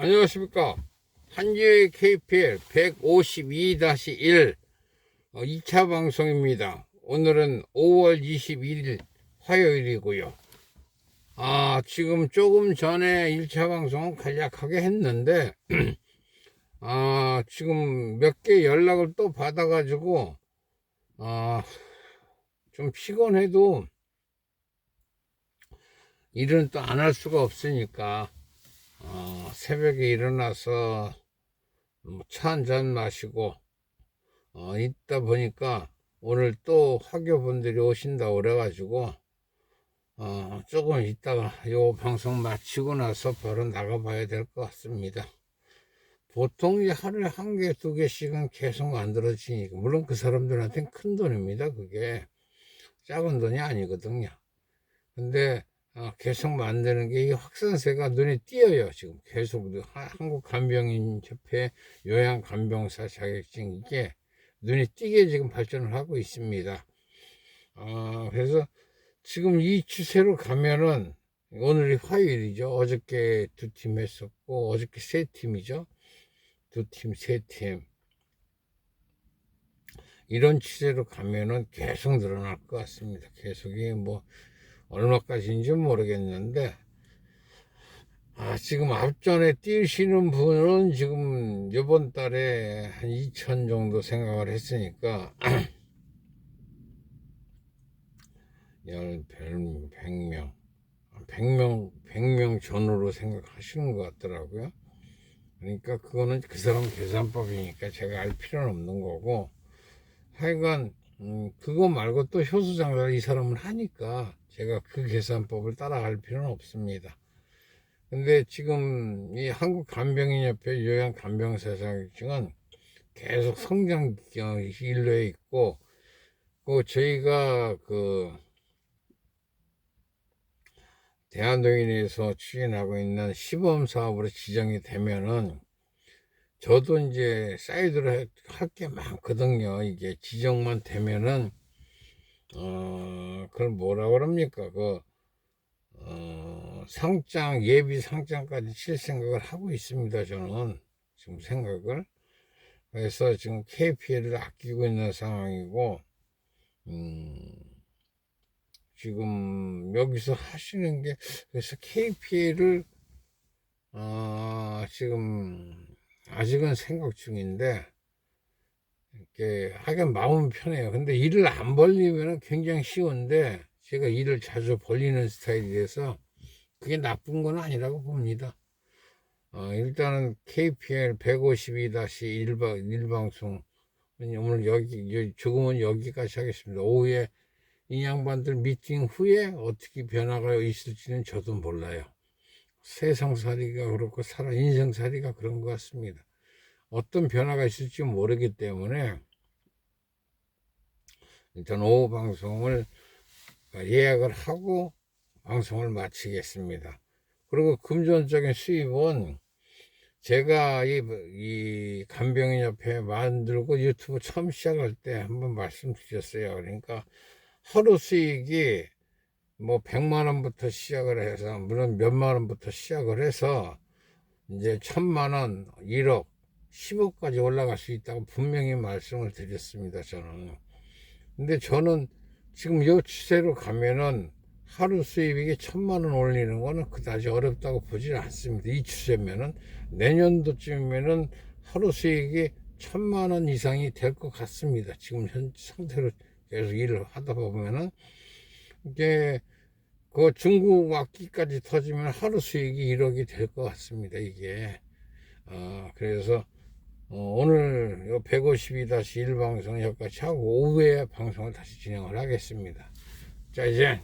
안녕하십니까. 한지의 KPL 152-1 2차 어, 방송입니다. 오늘은 5월 21일 화요일이고요. 아, 지금 조금 전에 1차 방송은 간략하게 했는데, 아, 지금 몇 개 연락을 또 받아 가지고, 아, 좀 피곤해도 일은 또 안 할 수가 없으니까, 어, 새벽에 일어나서 뭐차한 잔 마시고 어, 있다 보니까 오늘 또 화교분들이 오신다고 그래가지고 어, 조금 있다가 요 방송 마치고 나서 바로 나가봐야 될 것 같습니다. 보통 이제 하루에 한 개, 두 개씩은 계속 만들어지니까 물론 그 사람들한테는 큰 돈입니다. 그게 작은 돈이 아니거든요. 근데 어, 계속 만드는 게 이 확산세가 눈에 띄어요. 지금 계속 하- 한국 간병인 협회 요양 간병사 자격증 이게 눈에 띄게 지금 발전을 하고 있습니다. 어, 그래서 지금 이 추세로 가면은 오늘이 화요일이죠. 어저께 두 팀 했었고 어저께 세 팀이죠. 두 팀, 세 팀. 이런 추세로 가면은 계속 늘어날 것 같습니다. 계속이 뭐 얼마까지인지 모르겠는데 아, 지금 앞전에 뛰시는 분은 지금 이번 달에 한 2천 정도 생각을 했으니까 열, 별, 100명 100명 100명 전후로 생각하시는 것 같더라고요. 그러니까 그거는 그 사람 계산법이니까 제가 알 필요는 없는 거고 하여간 음, 그거 말고 또 효수 장사를 이 사람은 하니까 제가 그 계산법을 따라갈 필요는 없습니다. 근데 지금 이 한국 간병인협회 요양 간병사 자격증은 계속 성장 어, 일로에 있고 그 저희가 그 대한독일에서 추진하고 있는 시범 사업으로 지정이 되면은 저도 이제 사이드로 할 게 많거든요. 이게 지정만 되면은 어 그걸 뭐라 그럽니까? 그 어, 상장 예비 상장까지 칠 생각을 하고 있습니다. 저는 지금 생각을 그래서 지금 KPL을 아끼고 있는 상황이고 음, 지금 여기서 하시는 게 그래서 KPL을 어, 지금 아직은 생각 중인데 이렇게 하긴 마음은 편해요. 근데 일을 안 벌리면 굉장히 쉬운데 제가 일을 자주 벌리는 스타일이라서 그게 나쁜 건 아니라고 봅니다. 어, 일단은 KPL 152-1방, 1방송 오늘 여기 조금은 여기까지 하겠습니다. 오후에 이 양반들 미팅 후에 어떻게 변화가 있을지는 저도 몰라요. 세상살이가 그렇고 살아 인생살이가 그런 것 같습니다. 어떤 변화가 있을지 모르기 때문에 일단 오후 방송을 예약을 하고 방송을 마치겠습니다. 그리고 금전적인 수입은 제가 이, 이 간병인협회 만들고 유튜브 처음 시작할 때 한번 말씀드렸어요. 그러니까 하루 수익이 뭐 100만 원부터 시작을 해서 물론 몇만 원부터 시작을 해서 이제 천만 원, 1억, 10억까지 올라갈 수 있다고 분명히 말씀을 드렸습니다. 저는. 근데 저는 지금 이 추세로 가면은 하루 수입이 천만 원 올리는 거는 그다지 어렵다고 보지 않습니다. 이 추세면은 내년도쯤이면은 하루 수익이 천만 원 이상이 될 것 같습니다. 지금 현 상태로 계속 일을 하다 보면은 이게 그 중국 악기까지 터지면 하루 수익이 1억이 될 것 같습니다. 이게 어, 그래서 어, 오늘 152-1 방송 여기까지 하고 오후에 방송을 다시 진행을 하겠습니다. 자 이제